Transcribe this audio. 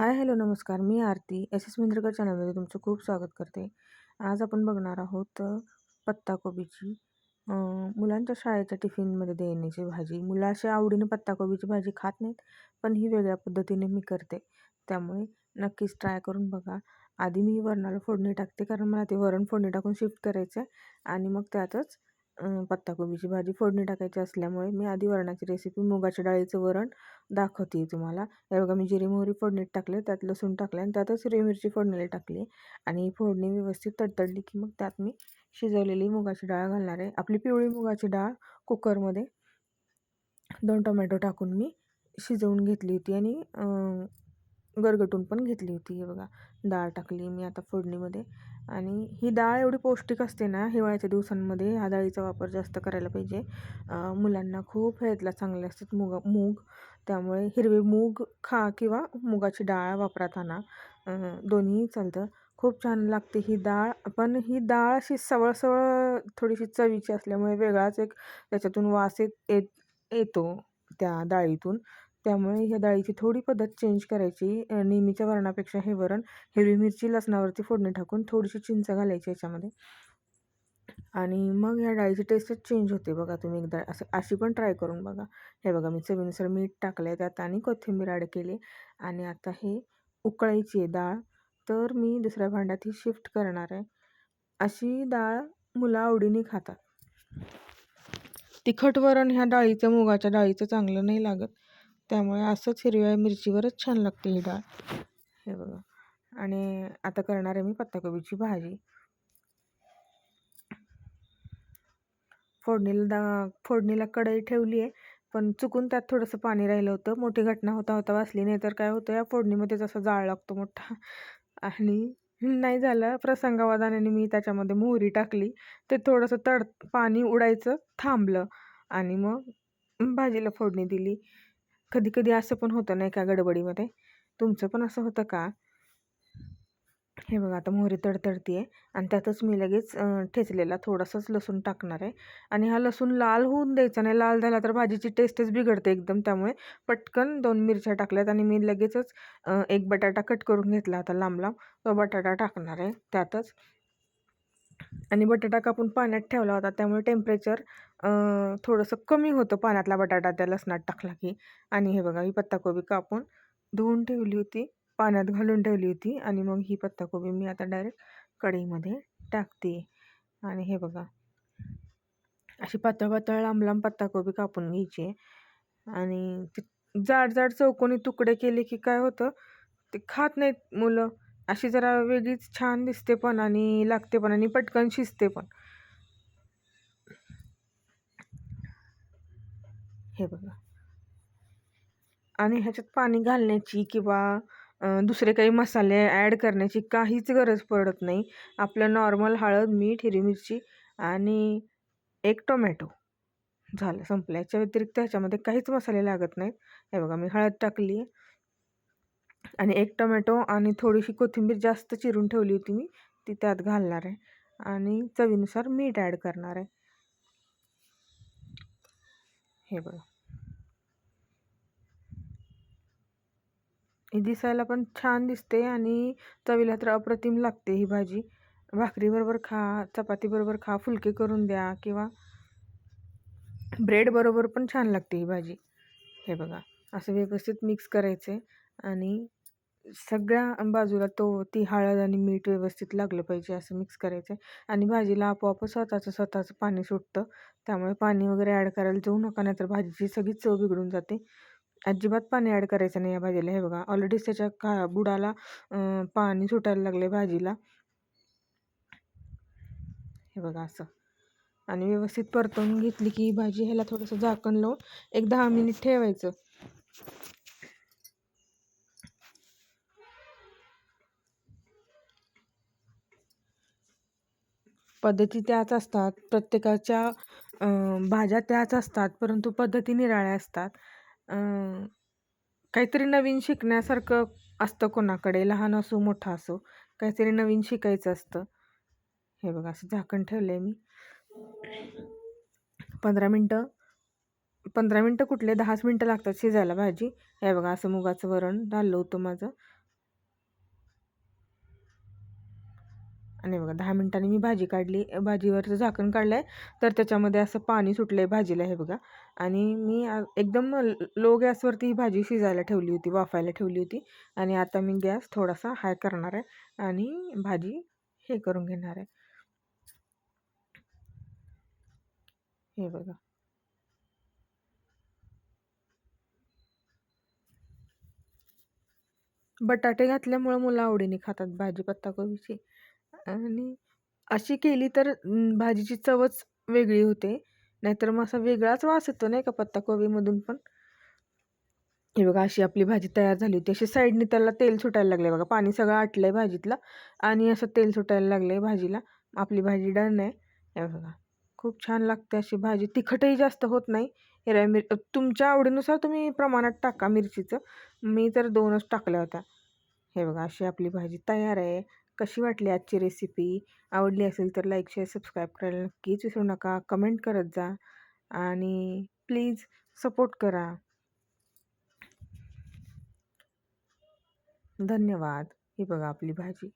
Hi hello नमस्कार. मी आरती S S मिंद्रकर चॅनलमध्ये तुमचं खूप स्वागत करते. आज आपण बघणार आहोत पत्ताकोबीची मुलांच्या शाळेच्या टिफिनमध्ये देण्याची भाजी. मुलं अशा आवडीने पत्ताकोबीची भाजी खात नाहीत पण ही वेगळ्या पद्धतीने मी करते. त्यामुळे नक्कीच ट्राय करून बघा. आधी मी वरणाला फोडणी टाकते कारण मला ते वरण फोडणी टाकून शिफ्ट करायचं आहे आणि मग त्यातच पत्ताकोबीची भाजी फोडणी टाकायची असल्यामुळे मी आधी वरणाची रेसिपी मुगाच्या डाळीचं वरण दाखवते तुम्हाला. हे बघा मी जिरे मोहरी फोडणीत टाकले त्यात लसूण टाकले आणि त्यातच हिरवी मिरची फोडणीला टाकली. आणि फोडणी व्यवस्थित तडतडली की मग त्यात मी शिजवलेली मुगाची डाळ घालणार आहे. आपली पिवळी मुगाची डाळ कुकरमध्ये दोन टोमॅटो टाकून मी शिजवून घेतली होती आणि गरगटून पण घेतली होती. हे बघा डाळ टाकली मी आता फोडणीमध्ये. आणि ही डाळ एवढी पौष्टिक असते ना हिवाळ्याच्या दिवसांमध्ये ह्या डाळीचा वापर जास्त करायला पाहिजे. मुलांना खूप हेल्थला चांगले असतात मुग मूग. त्यामुळे हिरवे मूग खा किंवा मुगाची डाळ वापरात आणा दोन्ही चालतं. खूप छान लागते ही डाळ. पण ही डाळ अशी सवळसवळ थोडीशी चवीची असल्यामुळे वेगळाच एक त्याच्यातून वास येत येत येतो त्या डाळीतून. त्यामुळे ह्या डाळीची थोडी पद्धत चेंज करायची. नेहमीच्या वरणापेक्षा हे वरण हिरवी मिरची लसणावरती फोडणी टाकून थोडीशी चिंच घालायची याच्यामध्ये. आणि मग ह्या डाळीची टेस्टच चेंज होते बघा तुम्ही एकदा. असं अशी पण ट्राय करून बघा. हे बघा मी चवीनुसार मीठ टाकलं आहे त्यात आणि कोथिंबीर ॲड केली. आणि आता हे उकळायची आहे डाळ. तर मी दुसऱ्या भांड्यात ही शिफ्ट करणार आहे. अशी डाळ मुलं आवडीने खातात. तिखट वरण ह्या डाळीचं मुगाच्या डाळीचं चांगलं नाही लागत. त्यामुळे असंच हिरव्या मिरचीवरच छान लागते ही डाळ. हे बघा. आणि आता करणार आहे मी पत्ताकोबीची भाजी. फोडणीला दा फोडणीला कढई ठेवली आहे पण चुकून त्यात थोडंसं पाणी राहिलं होतं. मोठी घटना होता होता वाचली नाही तर काय होतं या फोडणीमध्ये जसा जाळ लागतो मोठा. आणि नाही झालं प्रसंगावादाने मी त्याच्यामध्ये मोहरी टाकली. ते थोडंसं तड पाणी उडायचं थांबलं आणि मग भाजीला फोडणी दिली. कधी कधी असं पण होतं नाही का गडबडीमध्ये. तुमचं पण असं होतं का? हे बघा आता मोहरी तडतडती आहे आणि त्यातच मी लगेच ठेचलेला थोडासाच लसूण टाकणार आहे. आणि हा लसूण लाल होऊन द्यायचा नाही. लाल झाला तर भाजीची टेस्टच बिघडते एकदम त्यामुळे. पटकन दोन मिरच्या टाकल्यात आणि मी लगेचच एक बटाटा कट करून घेतला होता लांब लांब तो बटाटा टाकणार आहे. त्यातच आणि बटाटा कापून पाण्यात ठेवला होता. त्यामुळे टेम्परेचर थोडंसं कमी होतं पाण्यातला बटाटा. त्या लसणात टाकला की. आणि हे बघा ही पत्ताकोबी कापून धुवून ठेवली होती. पाण्यात घालून ठेवली होती. आणि मग ही पत्ताकोबी मी आता डायरेक्ट कढईमध्ये टाकते. आणि हे बघा अशी पातळ पातळ लांब लांब पत्ताकोबी कापून घ्यायची. आहे आणि ती जाड जाड चौकोनी तुकडे केले की काय होतं? ते खात नाहीत मुलं. अशी जरा वेगळीच छान दिसते पण आणि लागते पण आणि पटकन शिजते पण. हे बघा. आणि ह्याच्यात पाणी घालण्याची किंवा दुसरे काही मसाले ॲड करण्याची काहीच गरज पडत नाही. आपलं नॉर्मल हळद मीठ हिरवी मिरची आणि एक टोमॅटो झालं संपलं. याच्या व्यतिरिक्त ह्याच्यामध्ये काहीच मसाले लागत नाहीत. हे बघा मी हळद टाकली. आहे आणि एक टोमॅटो आणि थोडीशी कोथिंबीर जास्त चिरून ठेवली होती मी ती त्यात घालणार आहे. आणि चवीनुसार मीठ ॲड करणार आहे. हे बघा. ही दिसायला पण छान दिसते आणि चवीला तर अप्रतिम लागते ही भाजी. भाकरीबरोबर खा चपातीबरोबर खा फुलके करून द्या किंवा ब्रेड बरोबर पण छान लागते ही भाजी. हे बघा असं व्यवस्थित मिक्स करायचे. आणि सगळ्या बाजूला तो ती हळद आणि मीठ व्यवस्थित लागलं पाहिजे असं मिक्स करायचं आहे आणि भाजीला आपोआप स्वतःचं स्वतःचं पाणी सुटतं. त्यामुळे पाणी वगैरे ॲड करायला जाऊ नका नाहीतर भाजीची सगळी चव बिघडून जाते. अजिबात पाणी ॲड करायचं नाही या भाजीला. हे बघा ऑलरेडीच त्याच्या का बुडाला पाणी सुटायला लागले भाजीला. हे बघा असं. आणि व्यवस्थित परतवून घेतली की भाजी ह्याला थोडंसं झाकण लावून एक दहा मिनिट ठेवायचं. पद्धती त्याच असतात. प्रत्येकाच्या भाज्या त्याच असतात परंतु पद्धती निराळ्या असतात. काहीतरी नवीन शिकण्यासारखं असतं कोणाकडे लहान असो मोठा असो काहीतरी नवीन शिकायचं असतं. हे बघा असं झाकण ठेवलं आहे मी. पंधरा मिनटं पंधरा मिनटं कुठले? दहाच मिनटं लागतात शिजायला भाजी. हे बघा असं मुगाचं वरण झालं होतं माझं. आणि बघा दहा मिनटांनी मी भाजी काढली. भाजीवरचं झाकण काढलं आहे तर त्याच्यामध्ये असं पाणी सुटलं आहे भाजीला हे बघा. आणि मी एकदम लो गॅसवरती ही भाजी शिजायला ठेवली होती वाफायला ठेवली होती. आणि आता मी गॅस थोडासा हाय करणार आहे आणि भाजी हे करून घेणार आहे. हे बघा. बटाटे घातल्यामुळं मुलं आवडीने खातात भाजी पत्ताकोबीची. आणि अशी केली तर भाजीची चवच वेगळी होते. नाहीतर मग असा वेगळाच वास येतो नाही का पत्ताकोबीमधून पण? हे बघा अशी आपली भाजी तयार झाली होती. अशी साईडने त्याला तेल सुटायला लागले बघा. पाणी सगळं आटलं आहे भाजीतलं आणि असं तेल सुटायला लागलं आहे भाजीला. आपली भाजी डन आहे. हे बघा खूप छान लागते अशी भाजी. तिखटही जास्त होत नाही. हिरव्या मिर तुमच्या आवडीनुसार तुम्ही प्रमाणात टाका मिरचीचं. मी तर दोनच टाकल्या होत्या. हे बघा अशी आपली भाजी तयार आहे. कशी वाटली आजची रेसिपी आवडली असेल तर लाईक शेअर सबस्क्राईब करायला नक्कीच विसरू नका. कमेंट करत जा आणि प्लीज सपोर्ट करा. धन्यवाद. ही बघा आपली भाजी.